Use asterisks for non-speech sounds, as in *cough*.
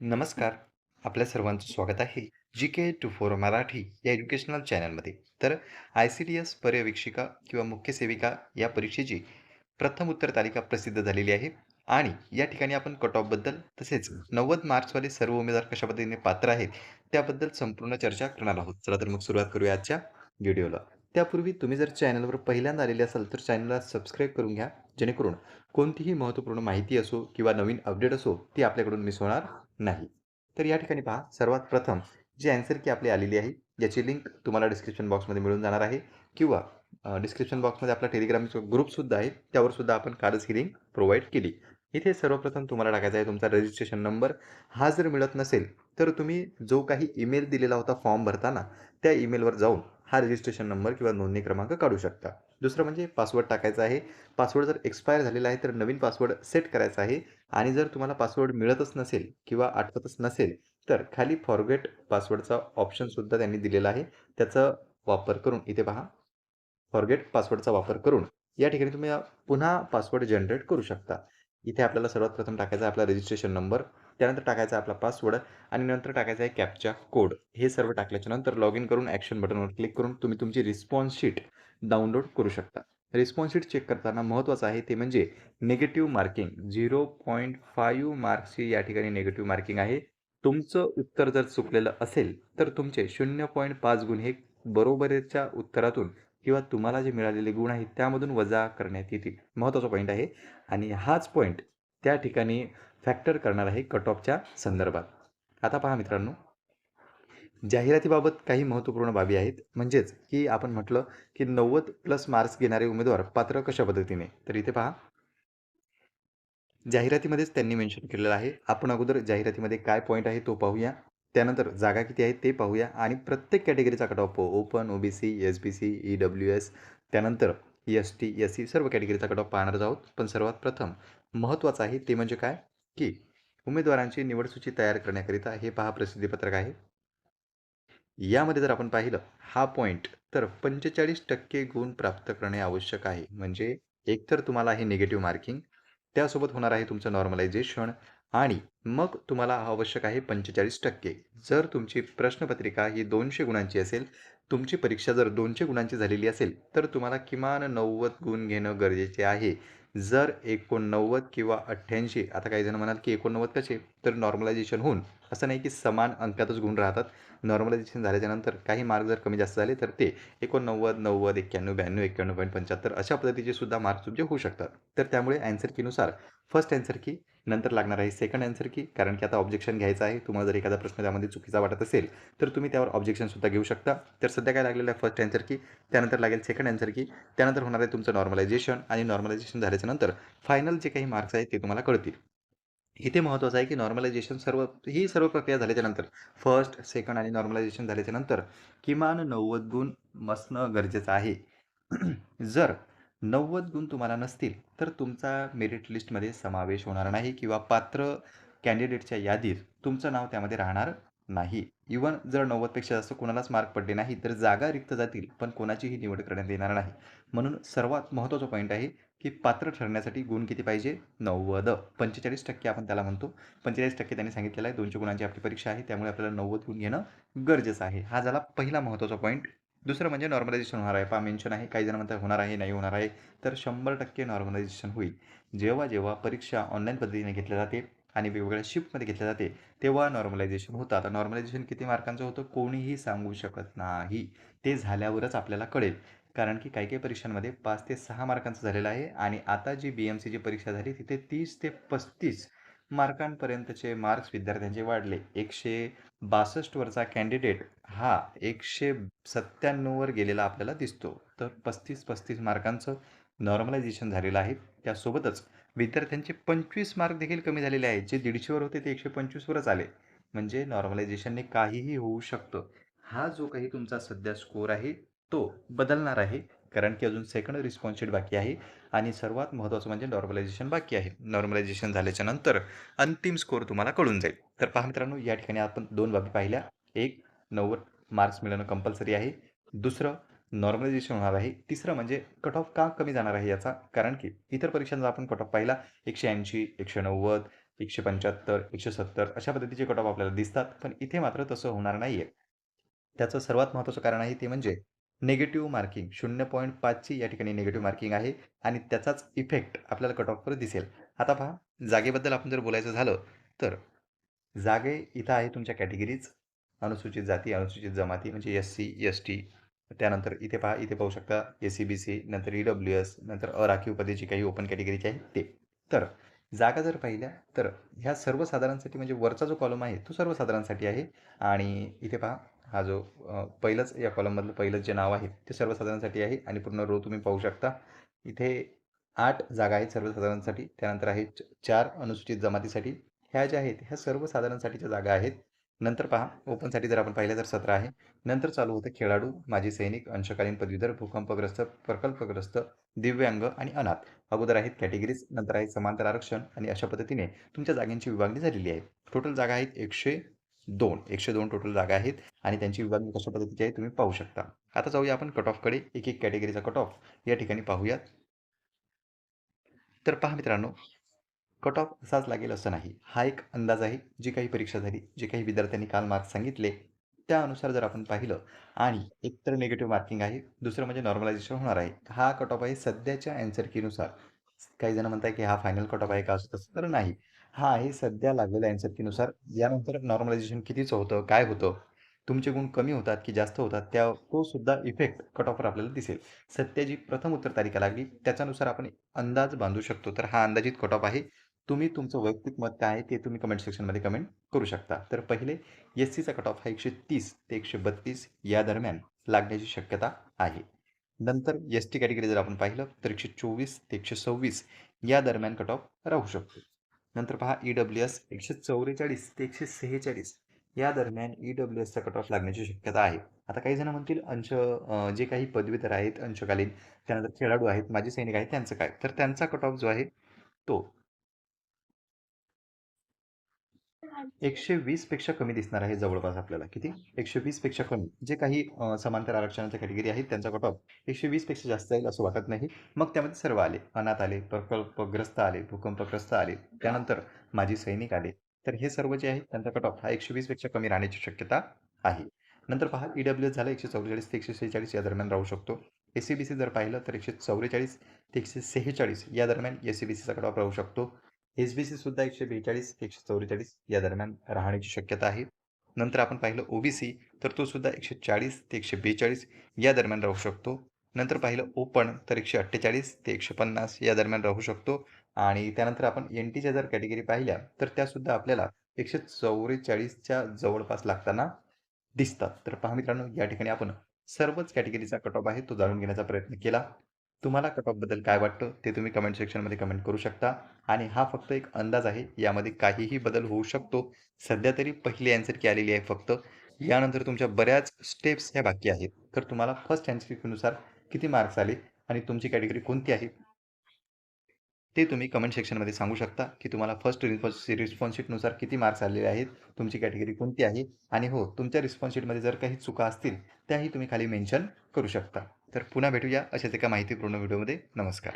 नमस्कार. आपल्या सर्वांचं स्वागत आहे G K two four Marathi या एज्युकेशनल चॅनलमध्ये. तर आय-सी-डी-एस पर्यवेक्षिका किंवा मुख्य सेविका या परीक्षेची प्रथम उत्तर तालिका प्रसिद्ध झालेली आहे आणि या ठिकाणी आपण कट ऑफबद्दल तसेच 90 मार्क्सवाले सर्व उमेदवार कशा पद्धतीने पात्र आहेत, त्याबद्दल संपूर्ण चर्चा करणार आहोत. चला तर मग सुरुवात करूया आजच्या व्हिडिओला. त्यापूर्वी तुम्ही जर चॅनलवर पहिल्यांदा आलेले असाल तर चॅनलला सबस्क्राईब करून घ्या, जेणेकरून कोणतीही महत्त्वपूर्ण माहिती असो किंवा नवीन अपडेट असो, ती आपल्याकडून मिस होणार नाही. तर या ठिकाणी पहा, सर्वात प्रथम जी ॲन्सर की आपली आलेली आहे, याची लिंक तुम्हाला डिस्क्रिप्शन बॉक्समध्ये मिळून जाणार आहे किंवा डिस्क्रिप्शन बॉक्समध्ये आपला टेलिग्रामचा ग्रुपसुद्धा आहे, त्यावर सुद्धा आपण कालच ही लिंक प्रोव्हाईड केली. इथे सर्वप्रथम तुम्हाला टाकायचा आहे तुमचा रजिस्ट्रेशन नंबर. हा जर मिळत नसेल, तर तुम्ही जो काही ईमेल दिलेला होता फॉर्म भरताना, त्या ईमेलवर जाऊन हा रजिस्ट्रेशन नंबर किंवा नोंदणी क्रमांक काढू शकता. दुसरं म्हणजे पासवर्ड टाकायचा आहे. पासवर्ड जर एक्सपायर झालेला आहे, तर नवीन पासवर्ड सेट करायचा आहे आणि जर तुम्हाला पासवर्ड मिळतच नसेल किंवा आठवतच नसेल, तर खाली फॉरगेट पासवर्डचा ऑप्शनसुद्धा त्यांनी दिलेला आहे. त्याचा वापर करून इथे पहा, फॉरगेट पासवर्डचा वापर करून या ठिकाणी तुम्ही पुन्हा पासवर्ड जनरेट करू शकता. इथे आपल्याला सर्वात प्रथम टाकायचा आहे आपला रजिस्ट्रेशन नंबर, त्यानंतर टाकायचा आपला पासवर्ड आणि नंतर टाकायचा आहे कॅपचा कोड. हे सर्व टाकल्याच्या नंतर लॉग इन करून ॲक्शन बटनवर क्लिक करून तुम्ही तुमची रिस्पॉन्स शीट डाउनलोड करू शकता. रिस्पॉन्स चेक करताना महत्त्वाचं आहे ते म्हणजे निगेटिव्ह मार्किंग 0.5 मार्क्सची या ठिकाणी निगेटिव्ह मार्किंग आहे. तुमचं उत्तर जर चुकलेलं असेल, तर तुमचे 0.5 गुण हे बरोबरीच्या उत्तरातून किंवा तुम्हाला जे मिळालेले गुण आहेत त्यामधून वजा करण्यात येतील. महत्त्वाचा पॉईंट आहे आणि हाच पॉईंट त्या ठिकाणी फॅक्टर करणार आहे कट ऑफच्या संदर्भात. आता पहा मित्रांनो, जाहिरातीबाबत काही महत्त्वपूर्ण बाबी आहेत. म्हणजेच की आपण म्हटलं की 90 प्लस मार्क्स घेणारे उमेदवार पात्र कशा पद्धतीने? तर इथे पहा जाहिरातीमध्येच त्यांनी मेन्शन केलेलं आहे. आपण अगोदर जाहिरातीमध्ये काय पॉईंट आहे तो पाहूया. त्यानंतर जागा किती आहे ते पाहूया आणि प्रत्येक कॅटेगरीचा cut off open, OBC, SBC, EWS त्यानंतर एस-टी, एस-सी सर्व कॅटेगरीचा कट ऑफ पाहणारच आहोत. पण सर्वात प्रथम महत्त्वाचं आहे ते म्हणजे काय? की उमेदवारांची निवड सूची तयार करण्याकरिता हे पहा प्रसिद्धीपत्रक आहे. यामध्ये जर आपण पाहिलं हा पॉईंट तर 45% गुण प्राप्त करणे आवश्यक आहे. म्हणजे एकतर तुम्हाला आहे निगेटिव्ह मार्किंग, त्यासोबत होणार आहे तुमचं नॉर्मलायझेशन आणि मग तुम्हाला आवश्यक आहे 45%. जर तुमची प्रश्नपत्रिका ही दोनशे गुणांची असेल, तुमची परीक्षा जर दोनशे गुणांची झालेली असेल, तर तुम्हाला किमान 90 गुण घेणं गरजेचे आहे. जर 89 किंवा 88 आता काही जण म्हणाल की 89 कसे? तर नॉर्मलायझेशन होऊन असं नाही की समान अंकातच गुण राहतात. नॉर्मलायझेशन झाल्याच्यानंतर काही मार्क जर कमी जास्त झाले, तर ते 89, 90, 91, 92, 91.75 अशा पद्धतीचे सुद्धा मार्क तुमचे म्हणजे होऊ शकतात. तर त्यामुळे अँसरकीनुसार कीनुसार फर्स्ट ॲन्सर की, नंतर लागणार आहे सेकंड ॲन्सर की, कारण की आता ऑब्जेक्शन घ्यायचं आहे. तुम्हाला जर एखादा प्रश्न त्यामध्ये चुकीचा वाटत असेल, तर तुम्ही त्यावर ऑब्जेक्शनसुद्धा घेऊ शकता. तर सध्या काय लागलेलं आहे फर्स्ट ॲन्सर की, त्यानंतर लागेल सेकंड ॲन्सर की, त्यानंतर होणार आहे तुमचं नॉर्मलायझेशन आणि नॉर्मलायझेशन झाल्याच्यानंतर फायनल जे काही मार्क्स आहेत ते तुम्हाला कळतील. इथे महत्त्वाचं आहे की नॉर्मलायझेशन सर्व ही सर्व प्रक्रिया झाल्याच्यानंतर फर्स्ट, सेकंड आणि नॉर्मलायझेशन झाल्याच्यानंतर किमान 90 गुण असणं गरजेचं आहे. *clears throat* जर 90 गुण तुम्हाला नसतील, तर तुमचा मेरिट लिस्टमध्ये समावेश होणार नाही किंवा पात्र कॅन्डिडेटच्या यादीत तुमचं नाव त्यामध्ये राहणार नाही. इव्हन जर नव्वदपेक्षा जास्त कोणालाच मार्क पडले नाही, तर जागा रिक्त जातील, पण कोणाचीही निवड करण्यात येणार नाही. म्हणून सर्वात महत्त्वाचा पॉईंट आहे की पात्र ठरण्यासाठी गुण किती पाहिजे? 90. 45% आपण त्याला म्हणतो. 45% त्यांनी सांगितलेलं आहे. दोनशे गुणांची आपली परीक्षा आहे. त्यामुळे आपल्याला 90 गुण घेणं गरजेचं आहे. हा झाला पहिला महत्त्वाचा पॉईंट. दुसरं म्हणजे नॉर्मलायझेशन होणार आहे. पा मेन्शन आहे. काही जण म्हणतात होणार आहे, नाही होणार आहे. तर 100% नॉर्मलायझेशन होईल. जेव्हा, जेव्हा परीक्षा ऑनलाईन पद्धतीने घेतल्या जाते आणि वेगवेगळ्या शिफ्टमध्ये घेतल्या जाते, तेव्हा नॉर्मलायझेशन होतं. आता नॉर्मलायझेशन किती मार्कांचं होतं? कोणीही सांगू शकत नाही. ते झाल्यावरच आपल्याला कळेल. कारण की काही-काही परीक्षांमध्ये पाच ते सहा मार्कांचं झालेलं आहे आणि आता जी बी-एम-सीची परीक्षा झाली तिथे तीस ते 35 मार्कांपर्यंतचे मार्क्स विद्यार्थ्यांचे वाढले. 162 वरचा कॅन्डिडेट हा 197 वर गेलेला आपल्याला दिसतो. तर 35-35 मार्कांचं नॉर्मलायझेशन झालेलं आहे. त्यासोबतच विद्यार्थ्यांचे 25 मार्क देखील कमी झालेले आहेत. जे दीडशेवर होते ते एकशे पंचवीसवरच आले. म्हणजे नॉर्मलायझेशनने काहीही होऊ शकतं. हा जो काही तुमचा सध्या स्कोर आहे, तो बदलणार आहे. कारण की अजून सेकंड रिस्पॉन्स शीट बाकी आहे आणि सर्वात महत्त्वाचं म्हणजे नॉर्मलायझेशन बाकी आहे. नॉर्मलायझेशन झाल्याच्यानंतर अंतिम स्कोर तुम्हाला कळून जाईल. तर पहा मित्रांनो, या ठिकाणी आपण दोन बाबी पाहिल्या. एक 90 मार्क्स मिळणं कंपल्सरी आहे. दुसरं नॉर्मलायझेशन होणार आहे. तिसरं म्हणजे कट ऑफ का कमी जाणार आहे याचा? कारण की इतर परीक्षांचा आपण कट ऑफ पाहिला 180, 190, एकशे पंच्याहत्तर एकशे सत्तर अशा पद्धतीचे कट ऑफ आपल्याला दिसतात पण इथे मात्र तसं होणार नाही आहे त्याचं सर्वात महत्त्वाचं कारण आहे ते म्हणजे निगेटिव्ह मार्किंग शून्य पॉईंट पाचची या ठिकाणी निगेटिव्ह मार्किंग आहे आणि त्याचाच इफेक्ट आपल्याला कट ऑफवर दिसेल. आता पहा जागेबद्दल आपण जर बोलायचं झालं तर जागे इथं आहे तुमच्या कॅटेगरीज अनुसूचित जाती अनुसूचित जमाती म्हणजे एस सी एस टी त्यानंतर इथे पहा इथे पाहू शकता ए सी बी सी नंतर ई डब्ल्यू एस नंतर अराखीव पदे जी काही ओपन कॅटेगरीची आहे ते. तर जागा जर पाहिल्या तर ह्या सर्वसाधारणसाठी म्हणजे वरचा जो कॉलम आहे तो सर्वसाधारणसाठी आहे. आणि इथे पहा हा जो पहिलंच या कॉलममधलं पहिलंच जे नाव आहे ते सर्वसाधारणसाठी आहे आणि पूर्ण रो तुम्ही पाहू शकता. इथे आठ जागा आहेत सर्वसाधारणसाठी त्यानंतर आहे च- चार अनुसूचित जमातीसाठी. ह्या ज्या आहेत ह्या सर्वसाधारणसाठीच्या जागा आहेत. नंतर पहा ओपनसाठी जर आपण पाहिलं तर सतरा आहे. नंतर चालू होतं खेळाडू माजी सैनिक अंशकालीन पदवीधर भूकंपग्रस्त प्रकल्पग्रस्त दिव्यांग आणि अनाथ. अगोदर आहेत कॅटेगरीज नंतर आहे समांतर आरक्षण आणि अशा पद्धतीने तुमच्या जागांची विभागणी झालेली आहे. टोटल जागा आहेत एकशे दोन एकशे दोन टोटल जागा आहेत आणि त्यांची विभागणी कशा पद्धतीची आहे तुम्ही पाहू शकता. आता जाऊया आपण कट ऑफकडे एक एक कॅटेगरीचा कट ऑफ या ठिकाणी पाहूयात. तर पहा मित्रांनो कट ऑफ असाच लागेल असं नाही. हा एक अंदाज आहे जी काही परीक्षा झाली जे काही विद्यार्थ्यांनी काल मार्क्स सांगितले त्यानुसार जर आपण पाहिलं आणि एकतर निगेटिव्ह मार्किंग आहे दुसरं म्हणजे नॉर्मलायझेशन होणार आहे. हा कट ऑफ आहे सध्याच्या अँसर कीनुसार काही जण म्हणताय की हा फायनल कट ऑफ आहे का असं तसं तर नाही. हा हे सध्या लागलेल्या अँसर कीनुसार यानंतर नॉर्मलायझेशन कितीचं होतं काय होतं? तुमचे गुण कमी होतात की जास्त होतात? त्या तो सुद्धा इफेक्ट कट ऑफवर आपल्याला दिसेल. सध्या जी प्रथम उत्तर तारीखा लागली. त्याच्यानुसार आपण अंदाज बांधू शकतो. तर हा अंदाजित कट ऑफ आहे. तुम्ही तुमचं वैयक्तिक मत काय आहे ते तुम्ही कमेंट सेक्शनमध्ये कमेंट करू शकता. तर पहिले एस सीचा कट ऑफ हा एकशे तीस ते एकशे बत्तीस या दरम्यान लागण्याची शक्यता आहे. नंतर एस टी कॅटेगरी जर आपण पाहिलं तर एकशे चोवीस ते एकशे सव्वीस या दरम्यान कट ऑफ राहू शकतो. नंतर पहा ई डब्ल्यू एस एकशे चौवेचाळीस ते एकशे सेहेचाळीस. या दरम्यान ई डब्ल्यू एसचा कट ऑफ लागण्याची शक्यता आहे. आता काही जण म्हणतील अंश जे काही पदवीधर आहेत अंशकालीन त्यानंतर खेळाडू आहेत माजी सैनिक आहेत त्यांचं काय? तर त्यांचा कट ऑफ जो आहे तो एकशे वीसपेक्षा कमी दिसणार आहे जवळपास आपल्याला. किती? एकशे वीसपेक्षा कमी. जे काही समांतर आरक्षणाच्या कॅटेगरी आहेत त्यांचा कट ऑफ एकशे वीसपेक्षा जास्त जाईल असं वाटत नाही. मग त्यामध्ये सर्व आले. अनाथ आले प्रकल्पग्रस्त आले भूकंपग्रस्त आले. त्यानंतर माजी सैनिक आले. तर हे सर्व जे आहेत त्यांचा कट ऑफ हा एकशे वीसपेक्षा कमी राहण्याची शक्यता आहे. नंतर पहा ई डब्ल्यू एस झालं एकशे चौवेचाळीस ते एकशे सेहेचाळीस या दरम्यान राहू शकतो. एस सी बी सी जर पाहिलं तर एकशे चौवेचाळीस ते एकशे सेहेचाळीस या दरम्यान एस सी बी सीचा कट ऑफ राहू शकतो. एस बी सी सुद्धा एकशे बेचाळीस एकशे चौवेचाळीस या दरम्यान राहण्याची शक्यता आहे. नंतर आपण पाहिलं ओबीसी तर तो सुद्धा एकशे चाळीस ते एकशे बेचाळीस या दरम्यान राहू शकतो. नंतर पाहिलं ओपन तर एकशे अठ्ठेचाळीस ते एकशे पन्नास या दरम्यान राहू शकतो. आणि त्यानंतर आपण एन टीच्या जर कॅटेगरी पाहिल्या तर त्यासुद्धा आपल्याला एकशे चौवेचाळीसच्या जवळपास लागताना दिसतात. तर पहा मित्रांनो या ठिकाणी आपण सर्वच कॅटेगरीचा कट ऑफ आहे तो जाणून घेण्याचा प्रयत्न केला. तुम्हाला कट ऑफबद्दल काय वाटतं ते तुम्ही कमेंट सेक्शनमध्ये कमेंट करू शकता. आणि हा फक्त एक अंदाज आहे यामध्ये काहीही बदल होऊ शकतो. सध्या तरी पहिली अँसर की आलेली आहे फक्त. यानंतर तुमच्या बऱ्याच स्टेप्स ह्या बाकी आहेत. तर तुम्हाला फर्स्ट अँसरनुसार किती मार्क्स आले आणि तुमची कॅटेगरी कोणती आहे? ते तुम्ही कमेंट सेक्शनमध्ये सांगू शकता की तुम्हाला फर्स्ट रिस्पॉन्स रिस्पॉन्सशीटनुसार किती मार्क्स आलेले आहेत तुमची कॅटेगरी कोणती आहे? आणि हो तुमच्या रिस्पॉन्सशीटमध्ये जर काही चुका असतील त्याही तुम्ही खाली मेन्शन करू शकता. तर पुन्हा भेटूया अशाच एका माहितीपूर्ण व्हिडिओमध्ये. नमस्कार.